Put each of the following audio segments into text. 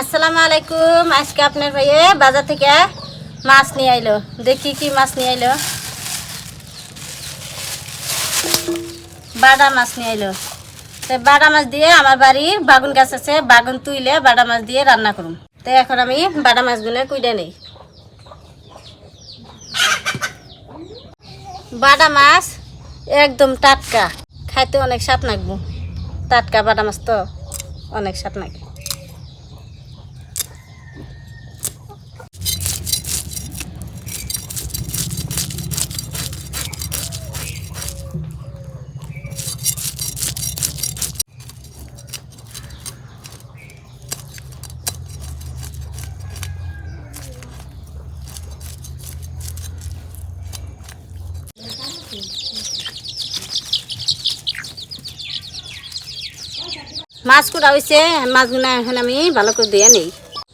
আসসালামু আলাইকুম। আজকে আপনার ভাইয়ে বাজার থেকে মাছ নিয়ে আইলো। দেখি কি মাছ নিয়ে আইলো। বাটা মাছ নিয়ে আইলো। তো বাটা মাছ দিয়ে আমার বাড়ির বাগুন গাছ আছে, বাগুন তুইলে বাটা মাছ দিয়ে রান্না করুন তো এখন আমি বাটা মাছগুলো কুইডে নেই। বাটা মাছ একদম টাটকা। খাইতে অনেক স্বাদ লাগবো টাটকা বাটা মাছ তো অনেক স্বাদ লাগে মাছ কুড়া হয়েছে মাছগুলা এখন আমি ভালো করে দিয়ে নেই।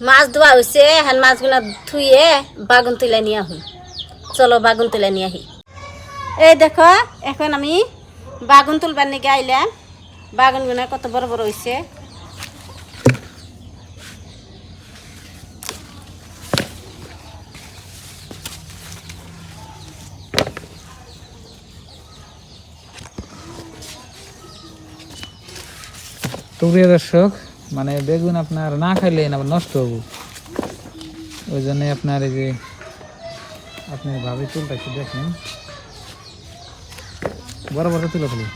মাছ ধোয়া হয়েছে এখন মাছগুলা ধুয়ে বাগুন তুলে নিয়ে আহুন চলো বাগুন তুলে নিয়ে আহি। এই দেখো, এখন আমি বাগুন তুলবার নাকি আইলাম বাগুনগুলা কত বড় বড় হয়েছে তো প্রিয় দর্শক মানে বেগুন আপনার না খাইলে না নষ্ট হব। ওই জন্য আপনার এই যে আপনি ভাবে চুলটা একটু দেখেন। বড় বড় তুলে ফেলি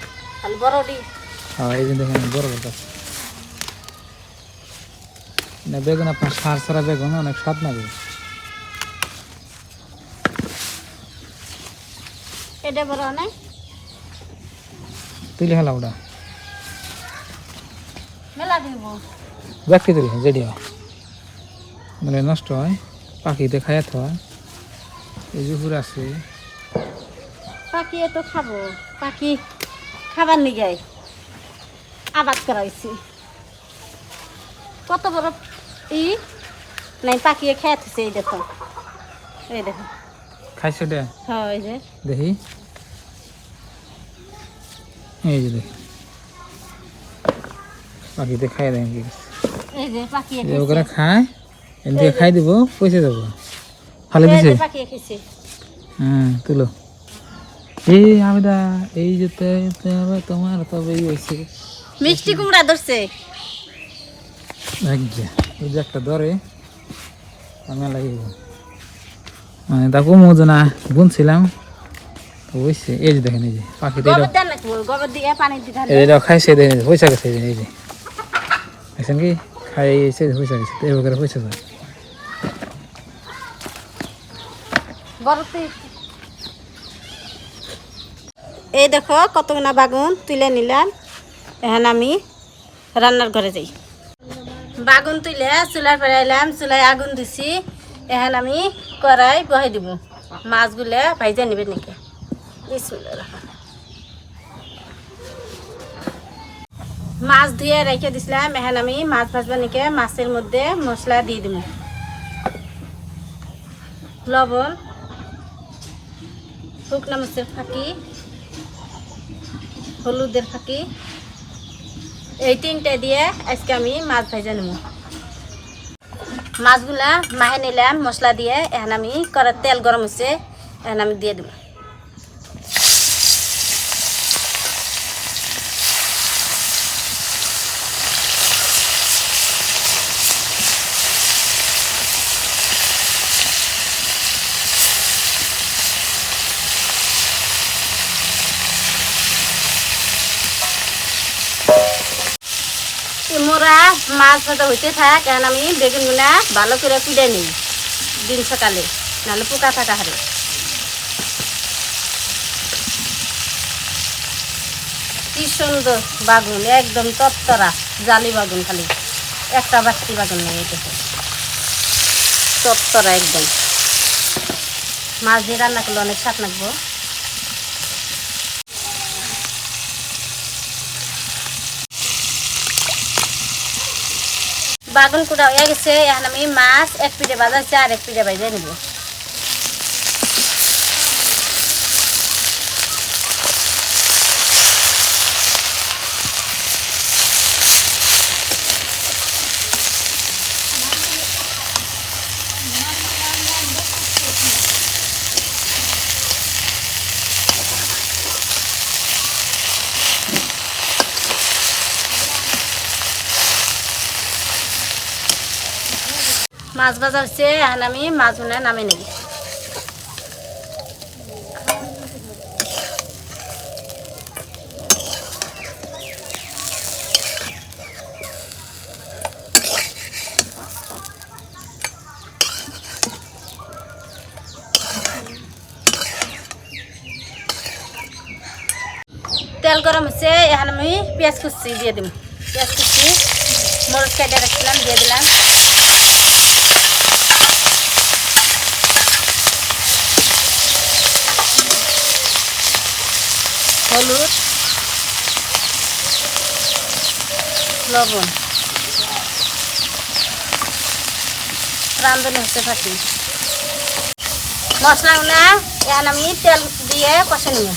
হ্যাঁ এই যে দেখেন বড় বড়। না বেগুন আপনার সার সারা বেগুন অনেক স্বাদ লাগে এটা বড় না তুলে ফেলা ওটা। ব্যক্তি তুলে যেটি মানে নষ্ট হয় পাখিতে খাইয়া হয়। এই যে পুরো আছে। পাখি তো খাব। পাখি খাবার নিগাই আবাদ করা হয়েছে কত বড় ই? নাই পাখিয়ে খেয়ে থাকছে এই দেখো। এই দেখো। খাইছে এটা হ্যাঁ এই যে। দেখি। এই যে দেখি। পাখিতে খাই দেন কি এই যে ওখানে খায় এদিকে খাই দিব পয়সা দেবো। ফালে দিছে? হ্যাঁ তুলো। এই আবেদা এই যে তোমার তবে এই হয়েছে মিষ্টি কুমড়া ধরছে। ওই যে একটা ধরে আমি লাগিব মানে তারপর মজনা বুনছিলাম তো হয়েছে এই যে দেখেন এই যে পাখিতে হবে। এটা খাইছে পয়সা গেছে এই যে। দেখছেন কি খাইছে পয়সা গেছে তো এবার পয়সা যায় এই দেখো কতগুনা বাগুন তুলে নিলাম। এখন আমি রান্নার ঘরে যাই। বাগুন তুলে চুলার পরে এলাম চুলায় আগুন দিছি। এখন আমি কড়াই বহাই দিব। মাছগুলো ভাইজা নিবে নাকি? বিসমিল্লাহির মাছ ধুয়ে রেখে দিছিলাম এখন আমি। মাছ ভাজবা নাকি, মাছের মধ্যে মশলা দিয়ে দিব লবণ। শুকনা মাছের ফাঁকি। হলুদের ফাঁকি। এই তিনটে দিয়ে আজকে আমি মাছ ভেজে নেব মাছগুলা মাহে নিলাম মশলা দিয়ে। এখন আমি করার তেল গরম হচ্ছে এখন আমি দিয়ে দেব মোরা মাছ ভাজা হইতে থাক, এখন আমি বেগুনগুলা ভালো করে কুড়ে নিই দিন সকালে, নাহলে পোকা থাকা হারে। কি সুন্দর বাগুন, একদম তত্তরা, জালি বাগুন খালি, একটা বাস্তি বাগুন নেই এটা তত্তরা একদম। মাছ দিয়ে রান্না করলে অনেক স্বাদ লাগবো। বাগুন কুটা হয়ে গেছে, এখন আমি মাছ এক পিঠে বাজাচ্ছি আর এক পিঠে বাজিয়ে নিব। মাছ ভাজা হচ্ছে এখন আমি মাছ মনে নামে নেব তেল গরম হচ্ছে, এখন আমি পেঁয়াজ কুচি দিয়ে দিম। পেঁয়াজ কুচি, মরিচ কেটে রাখছিলাম, দিয়ে দিলাম। হলুদ, লবণ। রান্ধনি হচ্ছে থাকি মশলাগুলো এখন আমি তেল দিয়ে কষে নিব।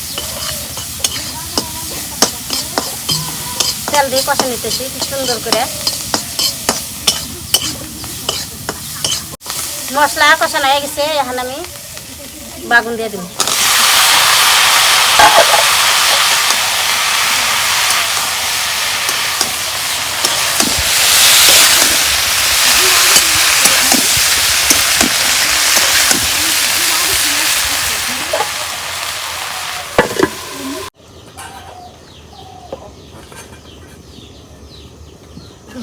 তেল দিয়ে কষে নিতেছি, কি সুন্দর করে। মশলা কষানো হয়ে গেছে, এখন আমি বাগুন দিয়ে দিব।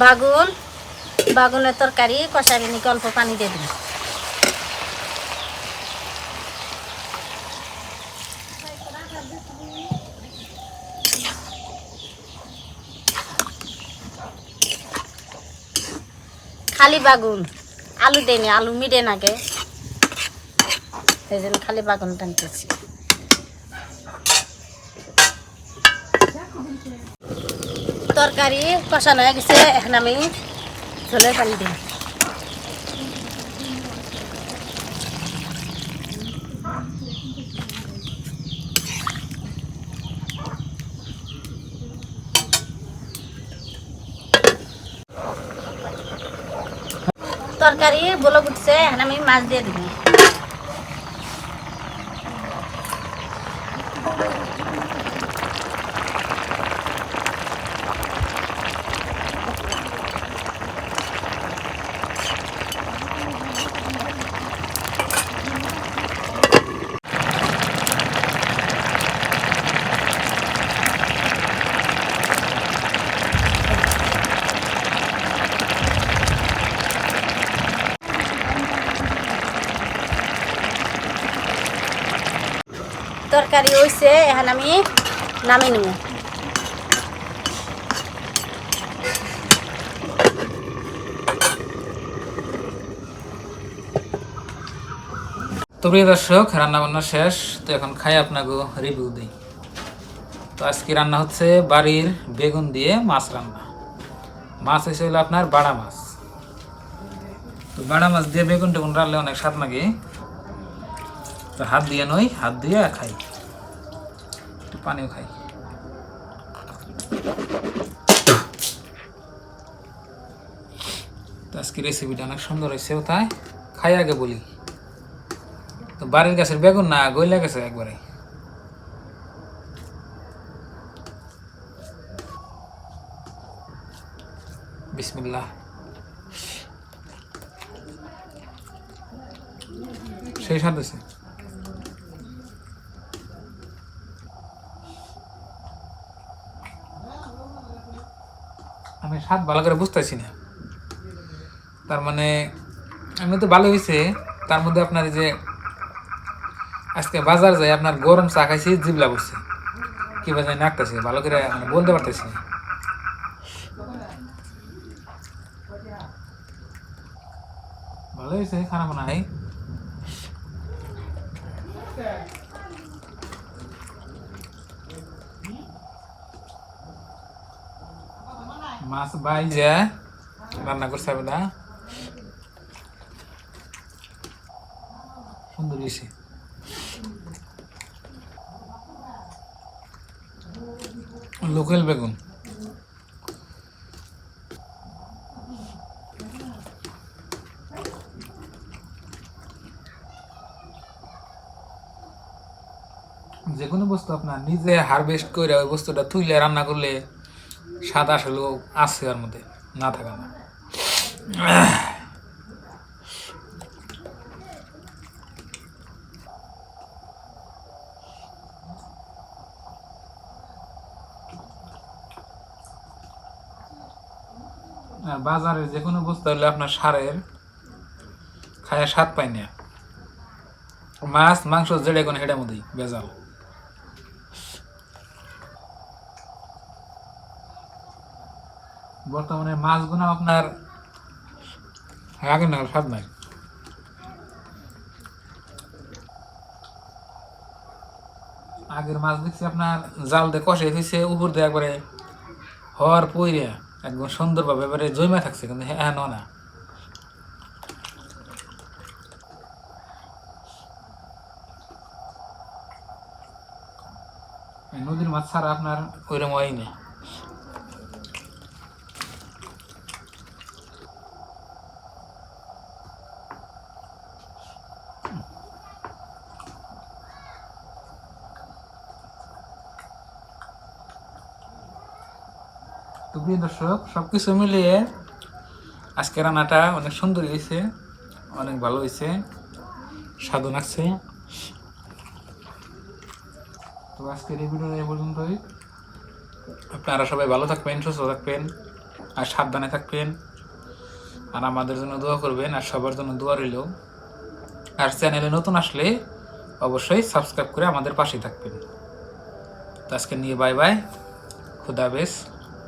বাগুন, বাগুনের তরকারি কষারি নিকে অল্প পানি দিয়ে দিন খালি বাগুন, আলু দেয়নি, আলু মিডে নাগে সেই জন্য খালি বাগুন টানতেছি। তরকারি কষানো হয়ে গেছে, এখন আমি ঝোলের পানি দিই। তরকারি বলো উঠছে, এখন আমি মাছ দিয়ে দিব। তরকারি হয়েছে এখন আমি নামি। নেব তো প্রিয় দর্শক রান্না বান্না শেষ, তো এখন খাই আপনাকে রিভিউ দিই। তো আজকে রান্না হচ্ছে বাড়ির বেগুন দিয়ে মাছ রান্না। মাছ হলো আপনার বাড়া মাছ। তো বাড়া মাছ দিয়ে বেগুন টেগুন রান্নলে অনেক স্বাদ লাগে। তো হাত দিয়ে নই, হাত দিয়ে খাই। একটু পানিও খাই। তো আজকে রেসিপিটা অনেক সুন্দর হয়েছে কোথায় খাই আগে বলি। তো বাড়ির গাছের বেগুন না, গইলা গেছে একবারে। বিসমিল্লাহ। সেই স্বাদ আমি স্বাদ ভালো করে বুঝতেছি না। তার মানে আমি তো ভালো হয়েছে তার মধ্যে আপনার যে আজকে বাজার যাই আপনার গরম চা খাইছি, জিবলা পড়ছে কি বাজায় নাকতেছে ভালো করে মানে বলতে পারতেছি না। ভালো হয়েছে খারাপ নাই। মাছ বাই যে রান্না করছে না। সুন্দর হয়েছে লোকাল বেগুন। যে কোনো বস্তু আপনার নিজে হারভেস্ট করে ওই বস্তুটা তুলে রান্না করলে সাতাশ লোক আছে ওর মধ্যে, না থাকা না। আর বাজারে যে কোনো বস্তু হলে আপনার সারের খায় স্বাদ পাইনি না। মাছ, মাংস যেটা কোনো হেটার মধ্যেই, ভেজাল। বর্তমানে মাছগুলো আপনার আগে না স্বাদ নাই। আগের মাছ দেখছি আপনার জাল দিয়ে কষে দিয়েছে উপর দিয়ে একবারে হওয়ার পইরে একদম সুন্দরভাবে এবারে জমা থাকছে, কিন্তু হ্যাঁ না। নদীর মাছ ছাড়া আপনার ওইরকম হয় তো প্রিয় দর্শক সব কিছু মিলিয়ে আজকে রান্নাটা অনেক সুন্দর হয়েছে, অনেক ভালো হয়েছে, স্বাদও লাগছে। তো আজকের এই ভিডিও এই পর্যন্তই। আপনারা সবাই ভালো থাকবেন, সুস্থ থাকবেন, আর সাবধানে থাকবেন, আর আমাদের জন্য দোয়া করবেন, আর সবার জন্য দোয়া রইল। আর চ্যানেলে নতুন আসলে অবশ্যই সাবস্ক্রাইব করে আমাদের পাশে থাকবেন। তো আজকে নিয়ে বাই বাই খুদাবেশ